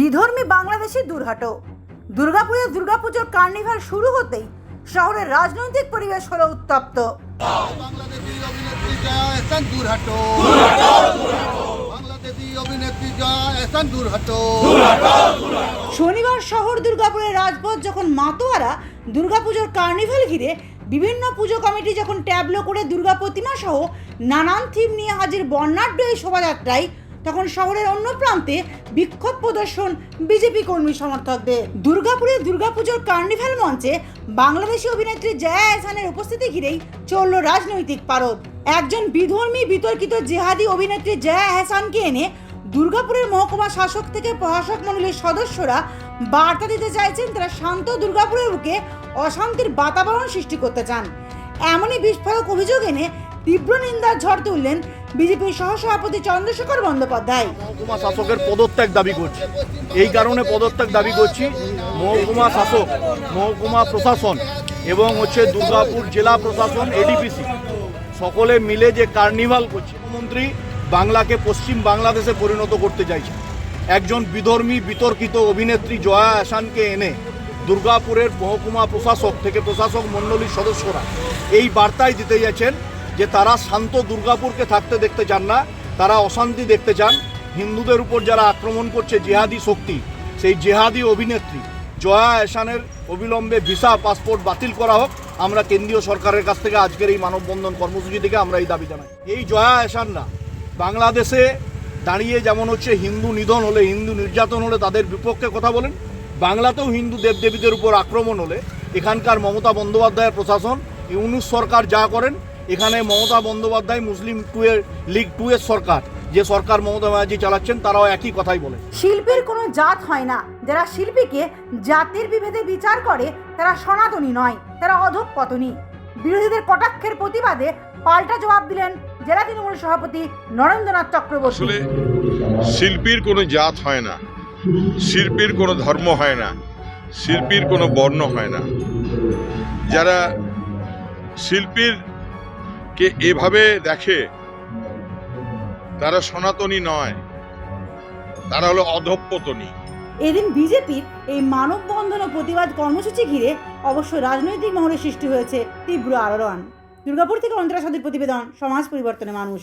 বিধর্মী বাংলাদেশি দুর্হাটো দুর্গাপুরে দুর্গাপুজোর কার্নিভাল শুরু হতেই শহরের রাজনৈতিক পরিবেশ হলো উত্তপ্ত। বাংলাদেশি অভিনেত্রী জয়া এহসান দুরহাটো বাংলাদেশি অভিনেত্রী জয়া এহসান দুরহাটো শনিবার শহর দুর্গাপুরের রাজপথ যখন মাতোয়ারা দুর্গাপুজোর কার্নিভাল ঘিরে বিভিন্ন পুজো কমিটি যখন ট্যাবলো করে দুর্গা প্রতিমা সহ নানান থিম নিয়ে হাজির বর্ণাঢ্য এই শোভাযাত্রায় তখন শহরের অন্য প্রান্তে বিক্ষোভ প্রদর্শন বিজেপি কর্মী সমর্থকদের। দুর্গাপুরে দুর্গাপুজোর কার্নিভাল মঞ্চে বাংলাদেশি অভিনেত্রী জয়া এহসানের উপস্থিতি ঘিরেই চলল রাজনৈতিক পারদ একজন বিধর্মী, বিতর্কিত জেহাদি অভিনেত্রী জয়া এহসানকে এনে দুর্গাপুরের মহকুমা শাসক থেকে প্রশাসক মণ্ডলীর সদস্যরা বার্তা দিতে চাইছেন তারা শান্ত দুর্গাপুরের বুকে অশান্তির বাতাবরণ সৃষ্টি করতে চান। এমনই বিস্ফোরক অভিযোগ এনে তীব্র নিন্দার ঝড় তুললেন বিজেপির সহসভাপতি চন্দ্রশেখর বন্দ্যোপাধ্যায়। মহকুমা শাসকের পদত্যাগ দাবি করছি। এই কারণে পদত্যাগ দাবি করছি মহকুমা শাসক, মহকুমা প্রশাসন এবং হচ্ছে দুর্গাপুর জেলা প্রশাসন এডিপিসি সকলে মিলে যে কার্নিভাল করছে, মুখ্যমন্ত্রী বাংলাকে পশ্চিম বাংলাদেশে পরিণত করতে চাইছে। একজন বিধর্মী, বিতর্কিত অভিনেত্রী জয়া আসানকে এনে দুর্গাপুরের মহকুমা প্রশাসক থেকে প্রশাসক মণ্ডলীর সদস্যরা এই বার্তায় দিতে যাচ্ছেন যে তারা শান্ত দুর্গাপুরকে থাকতে দেখতে চান না, তারা অশান্তি দেখতে চান। হিন্দুদের উপর যারা আক্রমণ করছে জেহাদি শক্তি, সেই জেহাদি অভিনেত্রী জয়া এসানের অবিলম্বে ভিসা, পাসপোর্ট বাতিল করা হোক। আমরা কেন্দ্রীয় সরকারের কাছ থেকে আজকের এই মানববন্ধন কর্মসূচি থেকে আমরা এই দাবি জানাই। এই জয়া এসান না, বাংলাদেশে দাঁড়িয়ে যেমন হচ্ছে হিন্দু নিধন হলে, হিন্দু নির্যাতন হলে তাদের বিপক্ষে কথা বলেন। বাংলাতেও হিন্দু দেবদেবীদের উপর আক্রমণ হলে এখানকার মমতা বন্দ্যোপাধ্যায়ের প্রশাসন, ইউনুস সরকার যা করেন এখানে মমতা বন্দ্যোপাধ্যায় মুসলিম টু এর লিগ টু এর সরকার যে সরকার মমতা ব্যানার্জি চালাচ্ছেন তারাও একই কথাই বলে। শিল্পীর কোনো জাত হয় না। যারা শিল্পীকে জাতির বিভেদে বিচার করে তারা সনাতনী নয় তারা অধঃপতনী বিরোধীদের কটাক্ষের প্রতিবাদে পাল্টা জবাব দিলেন জেলা তৃণমূল সভাপতি নরেন্দ্রনাথ চক্রবর্তী। আসলে শিল্পীর কোনো জাত হয় না শিল্পীর কোনো ধর্ম হয় না শিল্পীর কোনো বর্ণ হয় না। যারা শিল্পীর কে এভাবে দেখে, তারা সনাতনী নয়, তারা হলো অধঃপতনী। এদিন বিজেপির এই মানববন্ধন ও প্রতিবাদ কর্মসূচি ঘিরে অবশ্য রাজনৈতিক মহলে সৃষ্টি হয়েছে তীব্র আলোড়ন দুর্গাপুর থেকে অন্তরা প্রতিবেদন, সমাজ পরিবর্তনে মানুষ।